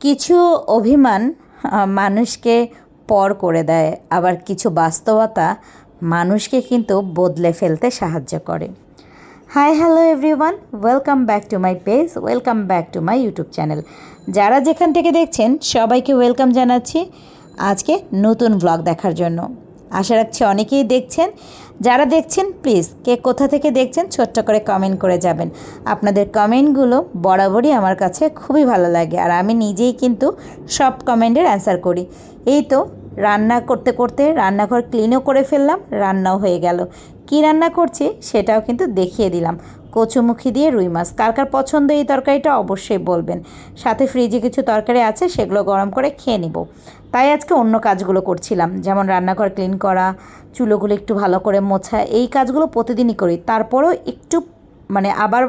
কিছু অভিমান মানুষকে পর করে দেয়। আবার কিছু বাস্তবতা মানুষকে কিন্তু বদলে ফেলতে সাহায্য করে। Hi hello everyone welcome back to my page welcome back to my YouTube channel যারা যেখান থেকে দেখছেন, সবাইকে ওয়েলকাম জানাচ্ছি আজকে নতুন ব্লগ দেখার জন্য। আশা রাখছি অনেকেই দেখছেন। যারা দেখছেন প্লিজ কে কোথা থেকে দেখছেন, ছোট্ট করে কমেন্ট করে যাবেন। আপনাদের কমেন্টগুলো বরাবরই আমার কাছে খুবই ভালো লাগে আর আমি নিজেই কিন্তু সব কমেন্টের অ্যান্সার করি। এই তো, রান্না করতে করতে রান্নাঘর ক্লিনও করে ফেললাম, রান্নাও হয়ে গেল। কি রান্না করছি সেটাও কিন্তু দেখিয়ে দিলাম। কচুমুখী দিয়ে রুই মাছ। কার কার পছন্দ এই তরকারিটা অবশ্যই বলবেন। সাথে ফ্রিজে কিছু তরকারি আছে, সেগুলো গরম করে খেয়ে নিব। তাই আজকে অন্য কাজগুলো করছিলাম, যেমন রান্নাঘর ক্লিন করা, চুলোগুলো একটু ভালো করে মোছা, এই কাজগুলো প্রতিদিনই করি। তারপরও একটু মানে আবার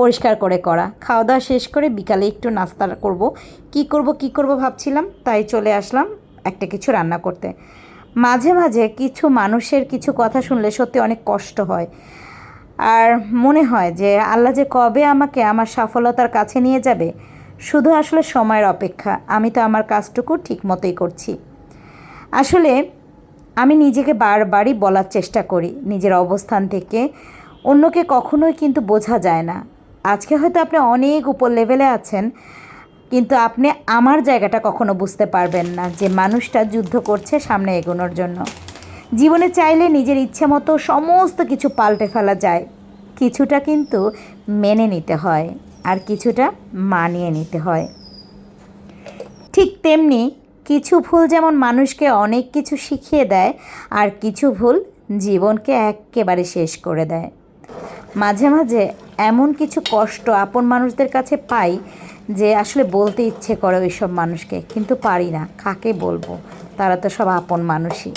পরিষ্কার করে করা। খাওয়া দাওয়া শেষ করে বিকালে একটু নাস্তা করব। কি করব কি করব ভাবছিলাম, তাই চলে আসলাম একটা কিছু রান্না করতে। মাঝে মাঝে কিছু মানুষের কিছু কথা শুনলে সত্যি অনেক কষ্ট হয়। আর মনে হয় যে আল্লাহ যে কবে আমাকে আমার সফলতার কাছে নিয়ে যাবে, শুধু আসলে সময়ের অপেক্ষা। আমি তো আমার কাজটুকু ঠিক মতোই করছি। আসলে আমি নিজেকে বারবারই বলার চেষ্টা করি, নিজের অবস্থান থেকে। অন্যকে কখনোই কিন্তু বোঝা যায় না। আজকে হয়তো আপনি অনেক উপর লেভেলে আছেন, কিন্তু আপনি আমার জায়গাটা কখনো বুঝতে পারবেন না যে মানুষটা যুদ্ধ করছে সামনে এগোনোর জন্য। জীবনে চাইলে নিজের ইচ্ছে মতো সমস্ত কিছু পাল্টে ফেলা যায়। কিছুটা কিন্তু মেনে নিতে হয় আর কিছুটা মানিয়ে নিতে হয়। ঠিক তেমনি কিছু ভুল যেমন মানুষকে অনেক কিছু শিখিয়ে দেয় আর কিছু ভুল জীবনকে একেবারে শেষ করে দেয়। মাঝে মাঝে এমন কিছু কষ্ট আপন মানুষদের কাছে পাই যে আসলে বলতে ইচ্ছে করে ওই সব মানুষকে, কিন্তু পারি না। কাকে বলব? তারা তো সব আপন মানুষই।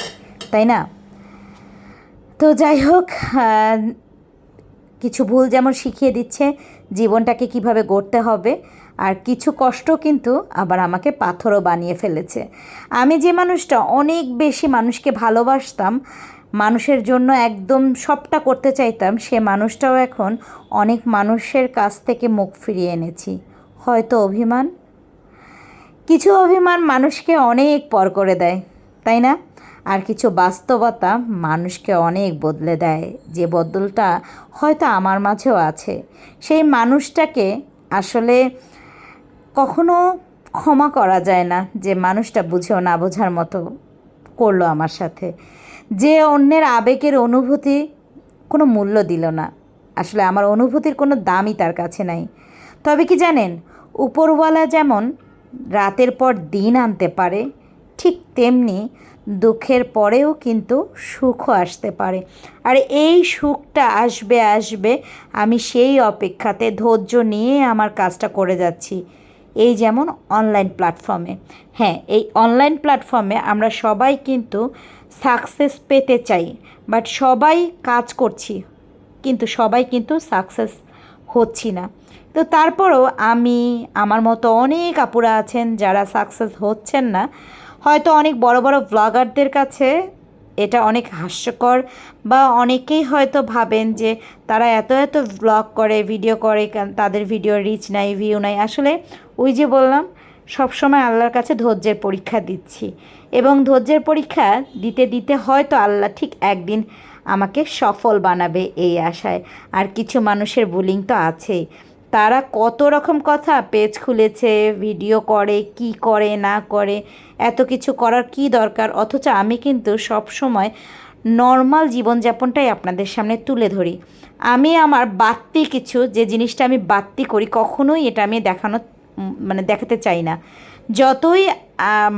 তাই না? তো যাই হোক কিছু ভুল যেমন শিখিয়ে দিচ্ছে, জীবনটাকে কীভাবে গড়তে হবে, আর কিছু কষ্ট কিন্তু আবার আমাকে পাথরও বানিয়ে ফেলেছে। আমি যে মানুষটা, অনেক বেশি মানুষকে ভালোবাসতাম, মানুষের জন্য একদম সবটা করতে চাইতাম, সে মানুষটাও এখন অনেক মানুষের কাছ থেকে মুখ ফিরিয়ে এনেছি। হয়তো অভিমান? কিছু অভিমান মানুষকে অনেক পর করে দেয়, তাই না? আর কিছু বাস্তবতা মানুষকে অনেক বদলে দেয়। যে বদলটা হয়তো আমার মাঝেও আছে। সেই মানুষটাকে আসলে কখনো ক্ষমা করা যায় না যে মানুষটা বুঝেও না বোঝার মতো করল আমার সাথে। যে অন্যের আবেগের অনুভূতি কোনো মূল্য দিল না। আসলে আমার অনুভূতির কোনো দামই তার কাছে নাই। তবে কি জানেন, উপরওয়ালা যেমন রাতের পর দিন আনতে পারে, ঠিক তেমনি দুঃখের পরেও কিন্তু সুখও আসতে পারে। আর এই সুখটা আসবে আসবে, আমি সেই অপেক্ষাতে ধৈর্য নিয়ে আমার কাজটা করে যাচ্ছি। এই যেমন অনলাইন প্ল্যাটফর্মে হ্যাঁ এই অনলাইন প্ল্যাটফর্মে আমরা সবাই কিন্তু সাকসেস পেতে চাই বাট সবাই কাজ করছি, কিন্তু সবাই কিন্তু সাকসেস হচ্ছি না। তো তারপরও আমি, আমার মতো অনেক আপুরা আছেন যারা সাকসেস হচ্ছেন না হয়তো অনেক বড় বড় ব্লগারদের কাছে এটা অনেক হাস্যকর বা অনেকেই হয়তো ভাবেন যে তারা এত এত ব্লগ করে ভিডিও করে তাদের ভিডিও রিচ নাই ভিউ নাই। আসলে ওই যে বললাম, সবসময় আল্লাহর কাছে ধৈর্যের পরীক্ষা দিচ্ছি এবং ধৈর্যের পরীক্ষা দিতে দিতে হয়তো আল্লাহ ঠিক একদিন আমাকে সফল বানাবে এই আশায়। আর কিছু মানুষের বুলিং তো আছেই। তারা কত রকম কথা পেজ খুলেছে, ভিডিও করে, কি করে, না করে, এত কিছু করার কি দরকার? অথচ আমি কিন্তু সব সময় নর্মাল জীবনযাপনটাই আপনাদের সামনে তুলে ধরি। আমি আমার বাড়তি কিছু, যে জিনিসটা আমি বাড়তি করি, কখনোই এটা আমি দেখানো মানে দেখাতে চাই না। যতই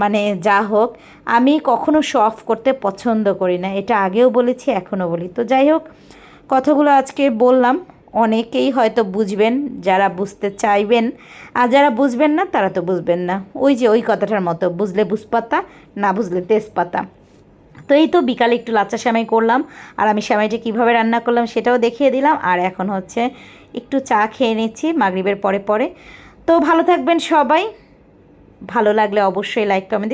মানে যা হোক, আমি কখনো শো অফ করতে পছন্দ করি না। এটা আগেও বলেছি, এখনও বলি। তো যাই হোক, কথাগুলো আজকে বললাম। অনেকেই হয়তো বুঝবেন, যারা বুঝতে চাইবেন, আর যারা বুঝবেন না, তারা তো বুঝবেন না। ওই যে ওই কথাটার মতো, বুঝলে বুঝপাতা, না বুঝলে তেজপাতা। তো এই তো বিকালে একটু লাচ্চা সেমাই করলাম, আর আমি সেমাইটা কীভাবে রান্না করলাম সেটাও দেখিয়ে দিলাম, আর এখন হচ্ছে একটু চা খেয়ে নিচ্ছি মাগরিবের পরে পরে। তো ভালো থাকবেন সবাই। ভালো লাগলে অবশ্যই লাইক কমেন্ট